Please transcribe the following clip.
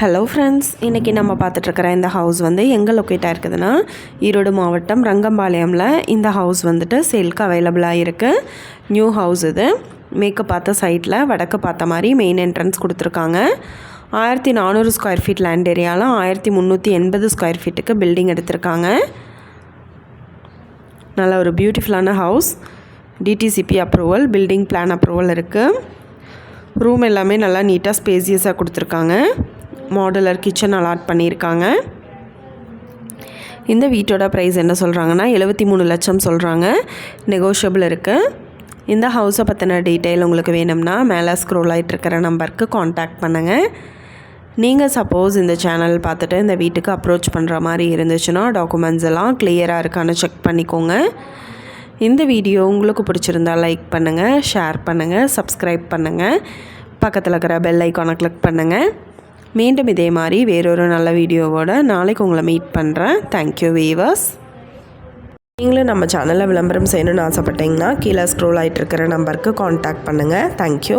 Hello friends இன்றைக்கி நம்ம பார்த்துட்ருக்கிற இந்த ஹவுஸ் வந்து எங்கே லொக்கேட்டாக இருக்குதுன்னா ஈரோடு மாவட்டம் ரங்கம்பாளையமில் இந்த ஹவுஸ் வந்துட்டு சேல்க்கு அவைலபிளாக இருக்குது நியூ ஹவுஸ் இது. மேற்கு பார்த்த சைட்டில் வடக்கு பார்த்த மாதிரி மெயின் என்ட்ரன்ஸ் கொடுத்துருக்காங்க. ஆயிரத்தி நானூறு ஸ்கொயர் ஃபீட் லேண்ட் ஏரியாவில் ஆயிரத்தி முந்நூற்றி எண்பது ஸ்கொயர் ஃபீட்டுக்கு பில்டிங் எடுத்திருக்காங்க. நல்ல ஒரு பியூட்டிஃபுல்லான house DTCP approval building plan approval இருக்குது ரூம் எல்லாமே நல்லா நீட்டாக ஸ்பேசியஸாக கொடுத்துருக்காங்க. மாடலர் கிச்சன் அலாட் பண்ணியிருக்காங்க. இந்த வீட்டோட ப்ரைஸ் என்ன சொல்கிறாங்கன்னா எழுபத்தி மூணு லட்சம் சொல்கிறாங்க நெகோஷியபிள் இருக்குது இந்த ஹவுஸை பற்றின டீட்டெயில் உங்களுக்கு வேணும்னா மேலே ஸ்க்ரோல் ஆகிட்டு இருக்கிற நம்பருக்கு காண்டாக்ட் பண்ணுங்கள் நீங்கள் சப்போஸ் இந்த சேனல் பார்த்துட்டு இந்த வீட்டுக்கு அப்ரோச் பண்ணுற மாதிரி இருந்துச்சுன்னா டாக்குமெண்ட்ஸ் எல்லாம் கிளியராக இருக்கான்னு செக் பண்ணிக்கோங்க. இந்த வீடியோ உங்களுக்கு பிடிச்சிருந்தா லைக் பண்ணுங்கள் ஷேர் பண்ணுங்கள் சப்ஸ்கிரைப் பண்ணுங்கள் பக்கத்தில் இருக்கிற பெல் ஐக்கானை கிளிக் பண்ணுங்கள் மீண்டும் இதே மாதிரி வேறொரு நல்ல வீடியோவோட நாளைக்கு உங்களை மீட் பண்ணுறேன் தேங்க்யூ வீவர்ஸ் நீங்களும் நம்ம சேனலில் விளம்பரம் செய்யணும்னு ஆசைப்பட்டீங்கன்னா கீழே ஸ்க்ரோல் ஆகிட்டு இருக்கிற நம்பருக்கு காண்டாக்ட் பண்ணுங்கள் தேங்க்யூ